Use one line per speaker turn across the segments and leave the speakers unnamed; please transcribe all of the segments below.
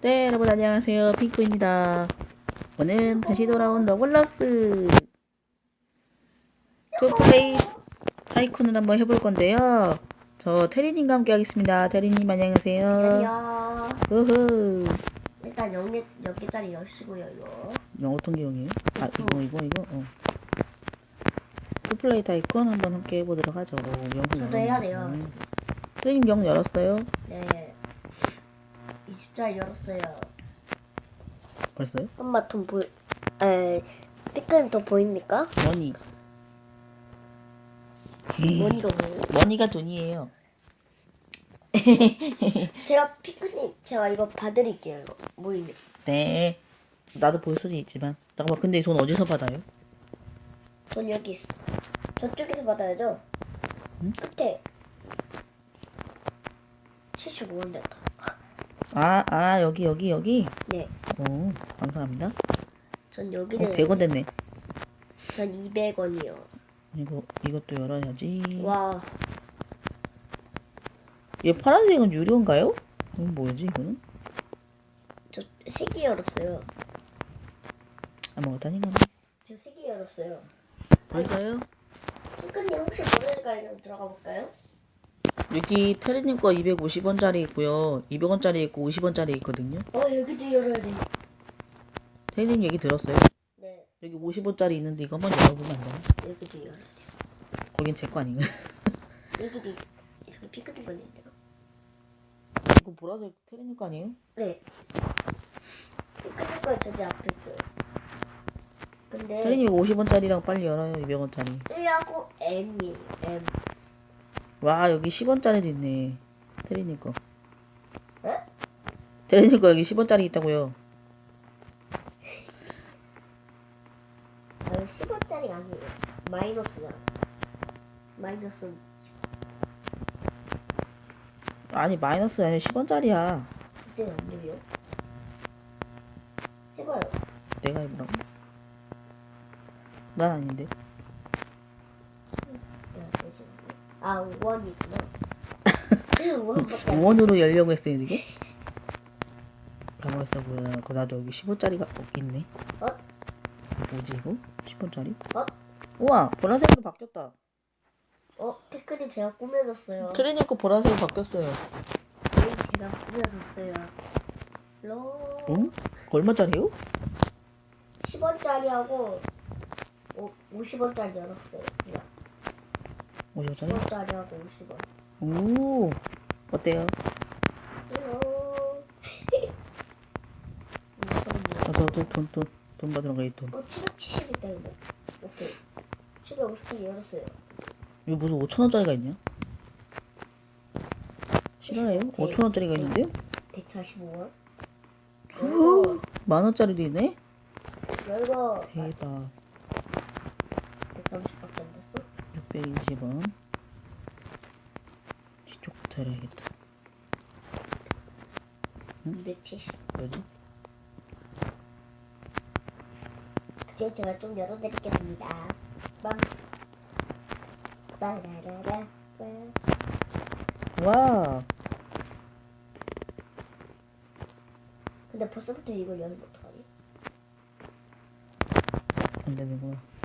네, 여러분 안녕하세요. 핑크입니다. 오늘 다시 돌아온 러블락스 투플레이 타이쿤을 한번 해볼 건데요. 저 테리님과 함께 하겠습니다. 테리님 안녕하세요.
안녕.
우후.
일단 여기 여기까지 여시고요 이거.
이거 어떤 개용이에요? 아 이거 이거 이거. 어. 투플레이 타이쿤 한번 함께 해보도록 하죠.
저도 해야 돼요.
테리님 영 열었어요?
네. 20자 열었어요.
벌써요?
엄마 돈 보이? 에 피크림 더 보입니까?
머니.
머니가 보여요.
머니가 돈이에요.
제가 피크님 제가 이거 봐드릴게요 이거 모이면.
네. 나도 볼 수도 있지만. 잠깐만, 근데 돈 어디서 받아요?
돈 여기 있어. 저쪽에서 받아야죠.
응?
끝에 75원 됐다.
아, 아, 여기, 여기, 여기.
네.
오, 감사합니다.
전
어,
여기는
100원 됐네.
전 200원이요.
이거, 이것도 열어야지.
와.
얘 파란색은 유료인가요? 이건 뭐지, 이거는?
저세개 열었어요.
아무것도 아닌가
저세개 열었어요.
벌써요?
피크님 혹시 모르니까 좀 들어가 볼까요?
여기 테리님 거 250원짜리 있고요. 200원짜리 있고 50원짜리 있거든요.
어 여기도 열어야 돼.
테리님 얘기 들었어요?
네
여기 50원짜리 있는데 이거 한번 열어보면 안 되나?
여기도 열어야 돼.
거긴 제 거 아닌가?
여기도 저기 피크님 거는데요.
이거 보라색 테리님 거 아니에요?
네. 피크님 거 저기 앞에 있어요. 근데
테리님 이거 50원짜리랑 빨리 열어요. 200원짜리.
C하고 M이에요. M.
와 여기 10원짜리도 있네 테리님 거
에?
테리님 거 여기 10원짜리 있다고요
아 10원짜리 아니에요. 마이너스야. 마이너스
아니 마이너스 아니라 10원짜리야
그때는 안 열려. 해봐요.
내가 해보라고? 난 아닌데
야, 뭐지? 아, 원이구나. 원밖에
5원으로 열려고 했어요 이게? 가만있어 보여 그 나도 여기 10원짜리가 있네
어?
뭐지 이거? 10원짜리?
어?
우와 보라색으로 바뀌었다
어, 피크님 제가 꾸며줬어요.
테리님 거 보라색으로 바뀌었어요
네, 제가 꾸며줬어요. 로
응? 그거 얼마짜리요?
10원짜리하고 50원짜리 열었어요. 그냥
50원짜리?
10원짜리 하고 50원.
오 어때요?
로
아, 돈, 돈, 돈, 돈, 돈 받으러 가야 돈
어, 770 있다, 이거. 오케이. 750원 열었어요.
이거 무슨 5천원짜리가 있냐? 싫어요?
네.
5천원짜리가 있는데요?
145원.
헉! 만원짜리도 있네?
열고
대박 20원 뒤쪽부터 해야겠다. 응?
270
뭐지?
그제 제가 좀 열어드리겠습니다. 빵 빠라라라
와
근데 벌써부터 이걸 연 못하니?
안되는구나.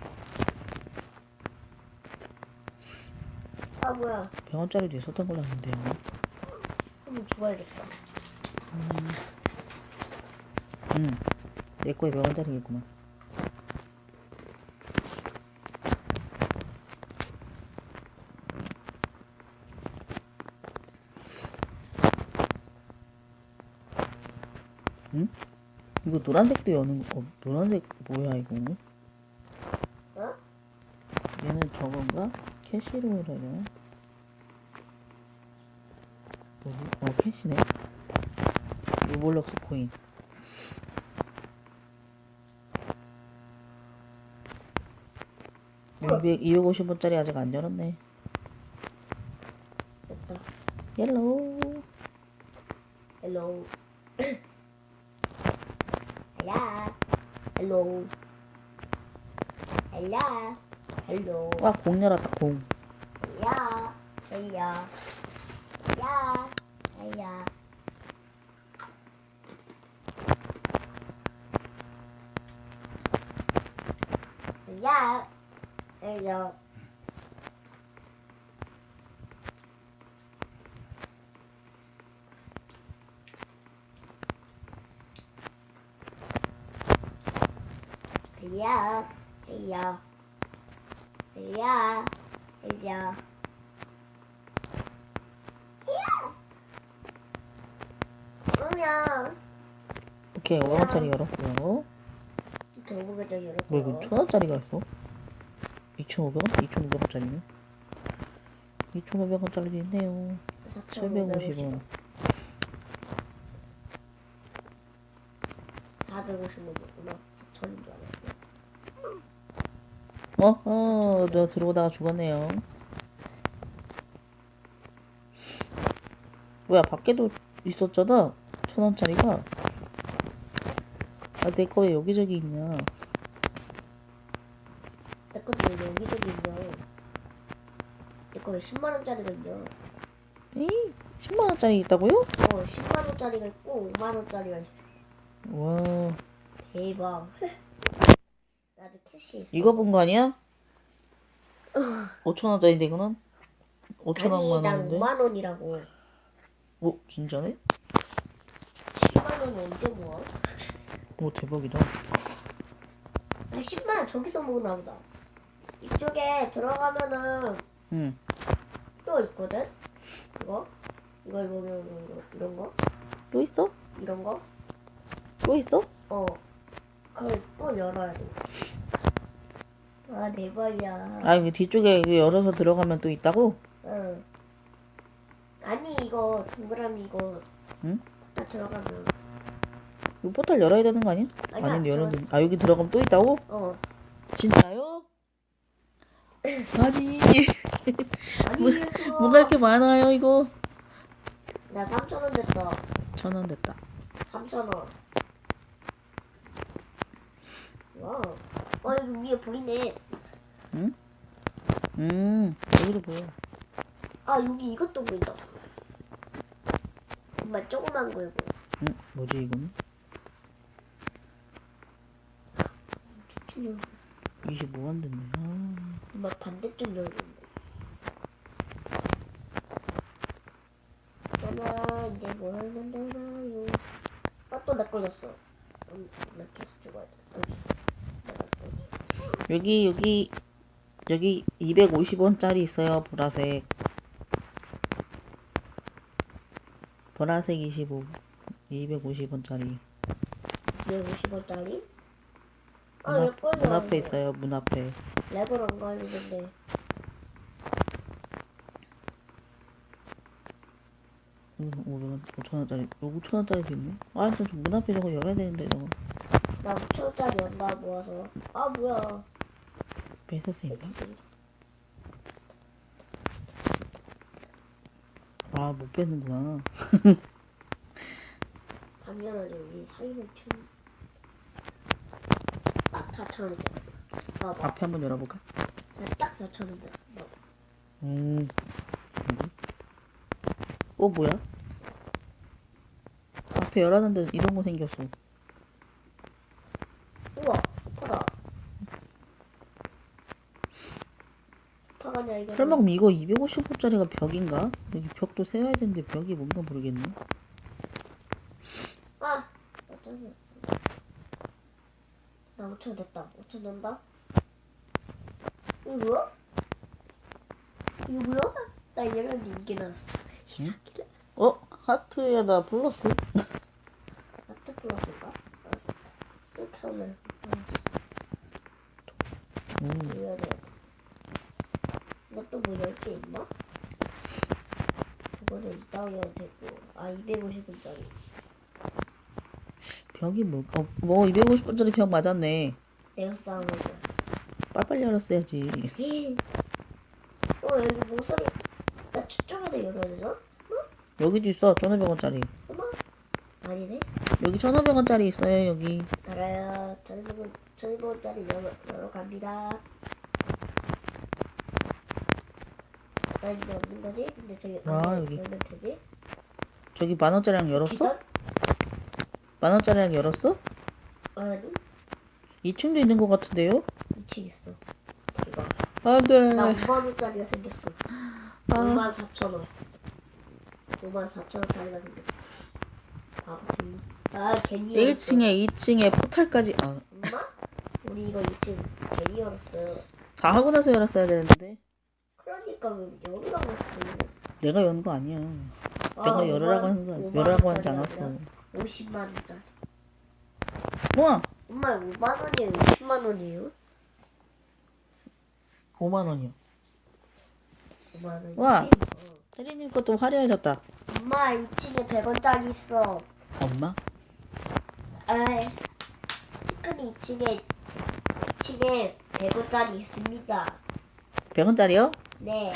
아 뭐야?
100원짜리도 있었던 걸로 아는데
한번 죽어야겠다.
응. 내 거에 100원짜리겠구만 응? 이거 노란색도 여는 거, 어, 노란색 뭐야 이거?
어?
얘는 저건가? 캐시로 되나? 뭐지? 어 캐시네 로블록스 코인
어.
200, 250원짜리 아직 안 열었네
됐다.
옐로우
헬로. 헬라. 헬로. 헬라. 헬로.
와, 아, 공 열었다, 공.
야, 야, 야, 야. 야, 야. 야, 야. 야, 에이야. 그러면
오케이 500원짜리 열었고요.
경북에다 열었고.
뭐 이거 천 원짜리가 있어? 2,500원? 2,500원짜리네. 2,500원짜리도 있네요. 750원.
450원이구나. 4천인 줄 알았어.
어? 어, 저 들어오다가 죽었네요. 뭐야, 밖에도 있었잖아. 천 원짜리가. 아, 내 거 왜 여기저기 있냐.
내 것도 왜 여기저기 있냐. 내 거 왜 10만원짜리가 있냐.
에이, 10만 원짜리 있다고요?
어, 10만원짜리가 있고 5만원짜리가 있어.
와,
대박. 나도 캐시 있어.
이거 본 거 아니야? 5천 원짜리인데 이거는? 5천
아니,
원만
난
원인데?
5만 원이라고.
오, 진짜네?
10만원이 언제 모아?
오, 대박이다.
아, 10만 원 저기서 모으나 보다. 이쪽에 들어가면은
응.
또 있거든? 이거? 이거, 이거, 이거, 이거, 이거, 이런 거?
또 있어?
이런 거?
또 있어?
어. 그걸 또 열어야 돼. 아, 대박이야.
아, 여기 뒤쪽에 이거 열어서 들어가면 또 있다고?
응. 아니, 이거, 동그라미 이거.
응?
다 들어가면.
이거 포탈 열어야 되는 거 아니야? 열어도
들어갔어.
아 여기 들어가면 또 있다고?
어.
진짜요? 아니
아니,
뭐-. 뭐가 이렇게 많아요 이거
나 3,000원 됐어.
천원 됐다
3,000원. 와. 어, 여기 위에 보이네.
음 여기도 보여
아, 여기 이것도 보인다. 정말 조그만 거, 이거.
응 뭐지 이거는? 25원 됐네 아,
정말 반대쪽 열는데. 하나, 이제 뭘 만들나요? 아, 또렉 걸렸어. 음, 나 계속 죽어야 돼. 여기. 내가 또.
여기 여기 여기 250원짜리 있어요 보라색 보라색 25 250원짜리
250원짜리? 아,
문,
렉
앞. 문 앞에 있어요 문 앞에
렉을 안 걸리는데.
음, 500원 5천원짜리 5천원짜리도 있네 아저문 앞에 저거 열어야 되는데 저거
나 5천원짜리 연가 모아서. 아, 뭐야.
뺏었으니까 아못 뺏는구나
당연하지, 우리 사이를 튀는. 아, 4천원 됐어. 봐봐.
앞에 한번 열어볼까?
나딱 4천원 됐어. 봐봐.
음 뭐지? 어 뭐야? 앞에 열었는데 이런 거 생겼어
우와, 스파다. 스파 가 아니야, 이거.
설마 그럼 이거 250원짜리가 벽인가? 여기 벽도 세워야 되는데 벽이 뭔가 모르겠네
아! 어쩌냐. 나 5천 됐다. 5천 넣는다. 이거 뭐야? 이거 뭐야? 나 이랬는데 이게 나왔어.
응? 어? 하트에다 플러스?
아트 플러스인가? 아, 이렇게 하면.
음
이래야 돼. 너또뭐 10개 있나? 이거는 이따위로 되고. 아, 250원짜리.
벽이 뭘까? 어, 뭐 250원짜리 벽 맞았네
내가 싸운 거.
빨빨리 열었어야지
어, 여기 모서리. 나 저쪽에다 열어야 되나?
여기도 있어 1500원짜리
어머? 아니네.
여기 1500원짜리 있어요 여기
알아요. 전일본, 전일본짜리 열어, 열어 갑니다. 나 이게 없는 거지? 근데 저기
아, 여기.
되지?
저기 만 원짜리랑 열었어?
비단?
만원짜리랑 열었어?
아니,
2층도 있는 것 같은데요?
미치겠어. 이거.
안 돼.
나 5만 원짜리가 생겼어.
아.
5만 4천 원. 5만 4천 원짜리가 생겼어. 바보. 아 괜히. 열었어.
1층에 2층에 포탈까지 아,
엄마? 우리 이거 2층 괜히 열었어요.
다 하고 나서 열었어야 되는데
그러니까 열으라고 했어.
내가 여는 거 아니야. 내가
아,
열으라고
5만
하는 거
5만
열라고 하지 않았어.
아니라 50만 원짜리.
우와
엄마 5만 원이에요? 20만 원이에요?
5만 원이요.
5만 원.
와. 혜린님 것도 화려해졌다.
엄마 2층에 100원짜리 있어.
엄마?
아이. 피크닉 2층에 2층에 100원짜리 있습니다.
100원짜리요?
네,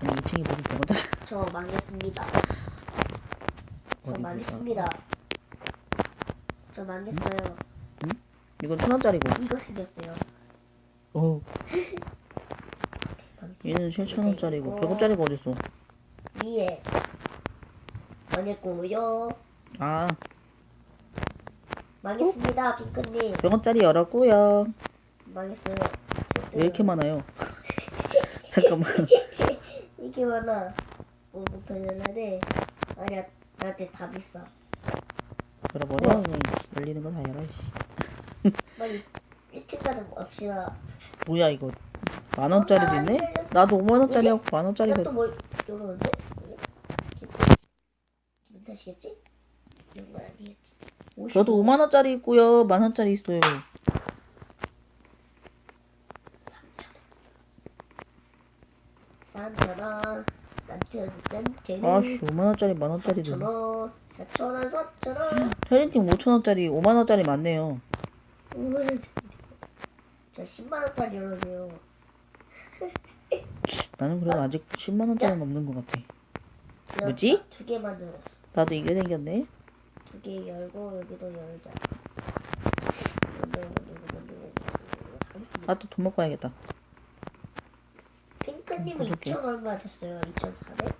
아니 2층이 무슨 100원짜리?
저 망했습니다. 저
어디
망했습니다. 저 망했어요.
이건 천 원짜리고.
이거 생겼어요.
오. 얘는 7천 원짜리고 100 원짜리가 어딨어?
위에 망했고요.
아
망했습니다, 피크닉.
100 원짜리 열었고요.
망했어요.
왜 이렇게 많아요? 잠깐만.
이게 많아. 뭐 못하려는데 아니야 나한테 다 비싸.
그냥 열리는 건다 열어. 씨.
빨리 1층 가서 봅시다.
뭐야 이거? 만 원짜리도 있네? 나도 5만 원짜리하고 만 원짜리가
이것도 뭐 이러는데? 무슨 뜻이겠지? 이런 건 아니겠지.
저도 5만 원짜리 있고요. 만 원짜리 있어요.
삼천원, 삼천, 삼천,
아씨 5만 원짜리 만 원짜리도. 있네.
사천원, 사천원, 사천원.
테린팀 5천 원짜리 5만 원짜리 많네요.
저 10만 원짜리 열어줘요.
나는 그래도 아직 10만 원짜리 넘는 것 같아. 뭐지?
두 개만 열었어.
나도 이게 생겼네.
두 개 열고 여기도 열자.
아또돈 먹고 와야겠다. 어떡해?
2천 얼마 됐어요? 2,400?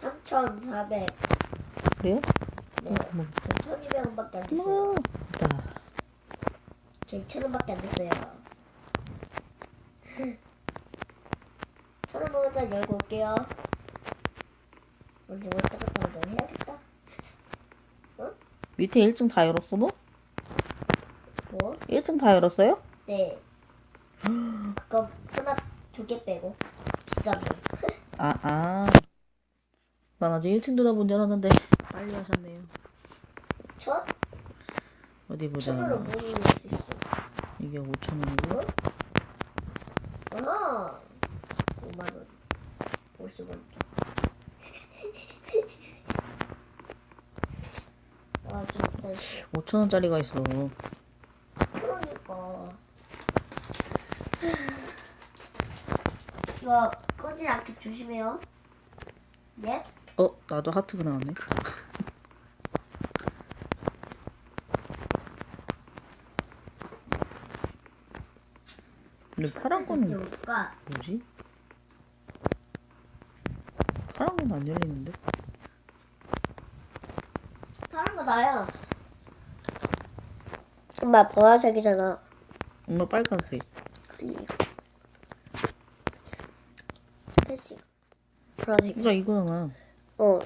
3,400.
그래요?
네.
어, 돈 먹.
저 1,200원밖에 안 됐어요.
고마워. 자,
저 2,000원밖에 안 됐어요. 1,000원 열고 올게요. 먼저 왔다 갔다 하자 해야겠다.
밑에 1층 다 열었어 너?
뭐?
1층 다 열었어요?
네. 그거 두 개 빼고 비싼 거.
아 아. 난 아직 1층도 다 못 열었는데 빨리 하셨네요.
천?
어디 보자.
천으로 수 있어.
이게 5천 원이고.
아하. 5만 원. 50원. 아, 좀
5천 원짜리가 있어.
그러니까. 이거 꺼지지 않게 조심해요. 네?
어 나도 하트가 나왔네. 근데 파란
뭘까?
뭐지? 파란 건 안 열리는데?
파란 거 나야. 엄마 보라색이잖아.
엄마 빨간색.
패시. 보라색.
그러니까 이거잖아.
어.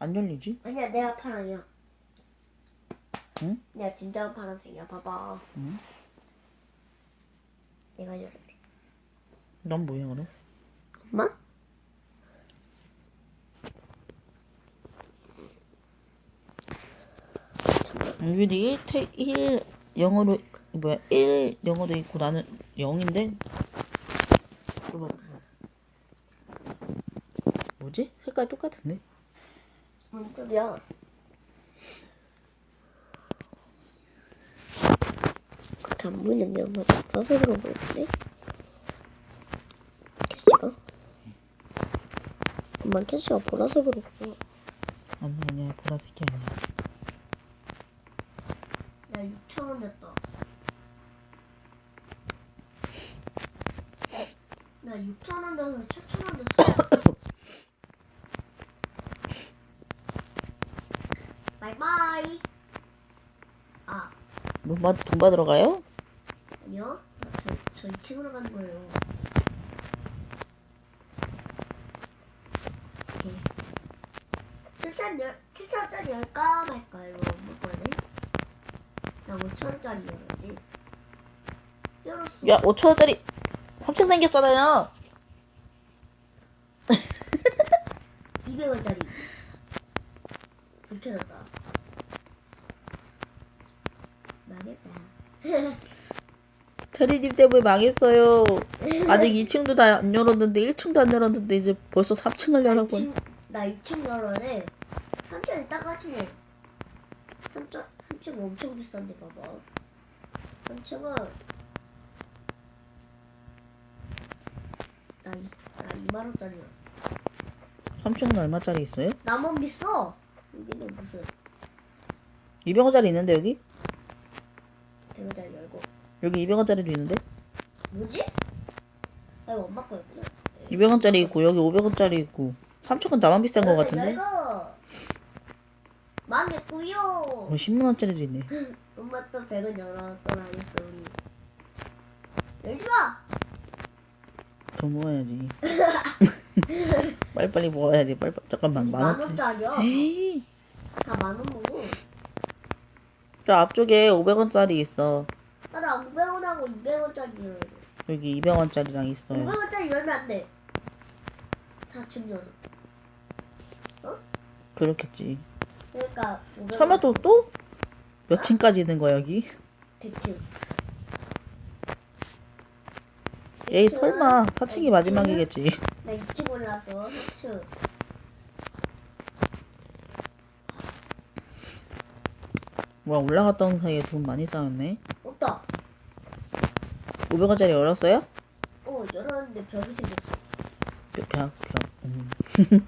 안 열리지?
아니야, 내가 파랑이야.
응?
내가 진짜 파란색이야. 봐봐.
응?
내가 열을게.
난 뭐야 그럼?
엄마?
유리 1, 태, 1 영어로 뭐야 1 영어도 있고 나는 0인데 그거 뭐지? 색깔 똑같은데?
뭔 소리야? 그렇게 안 보이는데 엄마 보라색으로 보이는데? 캐시가? 엄마 캐시가 보라색으로 보여.
아니 아니야 보라색이 아니야
야 6천원 됐다. 나 6천원 돼서 7천원 됐어. 아,
돈, 받, 받으러 가요?
아니요? 아, 저, 저 2층으로 가는 거예요. 오케이. 7천 열, 7천원짜리 열까 말까, 이거 먹거든? 나 5천원짜리 열었지. 열었어.
야 5천원짜리 3층 생겼잖아요
200원짜리. 불켜졌다. 망했다.
체리님 때문에 망했어요 아직 2층도 다 안 열었는데 1층도 안 열었는데 이제 벌써 3층을 열어버
나 2층 열어네. 3층에 따가지 뭐. 3층, 3층 엄청 비싼데 봐봐. 3층은 나, 이, 나 2만 원짜리야.
3층은 얼마짜리 있어요?
나만 비싸. 여기는 무슨
200원짜리 있는데 여기?
100원짜리 열고.
여기 200원짜리도 있는데?
뭐지? 아, 이거 엄마 거였구나.
200원짜리 있고 여기 500원짜리 있고 3층은 나만 비싼 거 같은데?
열고. 망했구요.
어, 10만원짜리도 있네
엄마 또 100원 열어. 또 망했어, 우리. 열지 마!
돈 모아야지 빨리빨리 모아야지 빨리 잠깐만 만원짜리
만원짜리야.
에이
다 만원 먹어.
저 앞쪽에 500원짜리 있어
아, 나 500원하고 200원짜리 열어.
여기 200원짜리랑 있어요
500원짜리 열면 안 돼. 다 지금 열어.
그렇겠지
그러니까 500원.
설마 또 또? 몇 층까지 있는 거야 여기?
100층.
에이 설마 4층이 마지막이겠지
나 2층 올라서 4층.
뭐야 올라갔다 온 사이에 돈 많이 쌓였네
없다.
500원짜리 열었어요?
어, 열었는데 벽이 생겼어.
벽, 벽, 벽. 음.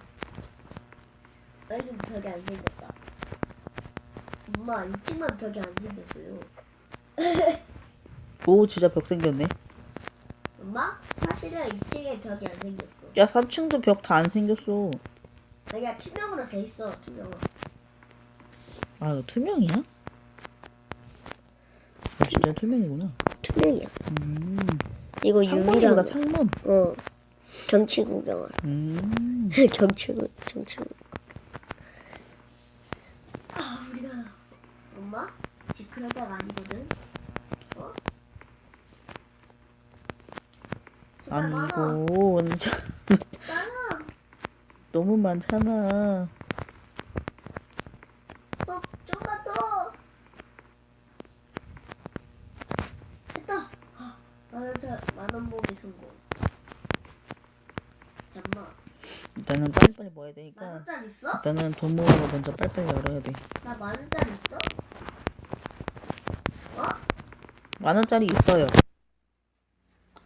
여기는 벽이 안 생겼다. 엄마, 2층만 벽이 안 생겼어요.
오 진짜 벽 생겼네
엄마? 사실은 2층에 벽이 안 생겼어.
야 3층도 벽 다 안 생겼어
아니야, 투명으로 돼 있어, 투명으로.
아 이거 투명이야? 아, 진짜 투명이구나
투명이야.
음.
이거
창문이구나 창문
어. 경치 구경을.
음.
경치 구 경치 구경. 아, 우리가 엄마? 집 그럴 때가 아니거든. 어?
아니고 진짜
많아.
너무 많잖아
어, 좀만 더. 됐다. 아, 만원 차 만원 보기 성공. 잠만.
일단은 빨리빨리 모아야 되니까
만원짜리 있어?
일단은 돈 모으는 거 먼저 빨리빨리 열어야 돼
나 만원짜리 있어? 어?
만 원짜리 있어요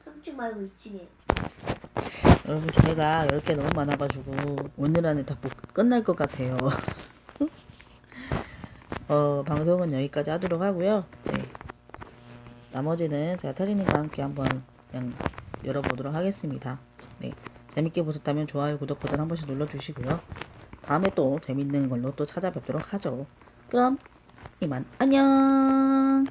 3층 말고 2층에.
여러분 저희가 10개 너무 많아가지고 오늘 안에 다 못 끝날 것 같아요 어 방송은 여기까지 하도록 하고요 네. 나머지는 제가 테리님과 함께 한번 그냥 열어보도록 하겠습니다. 네 재밌게 보셨다면 좋아요 구독 버튼 한 번씩 눌러주시고요. 다음에 또 재밌는 걸로 또 찾아뵙도록 하죠. 그럼 이만 안녕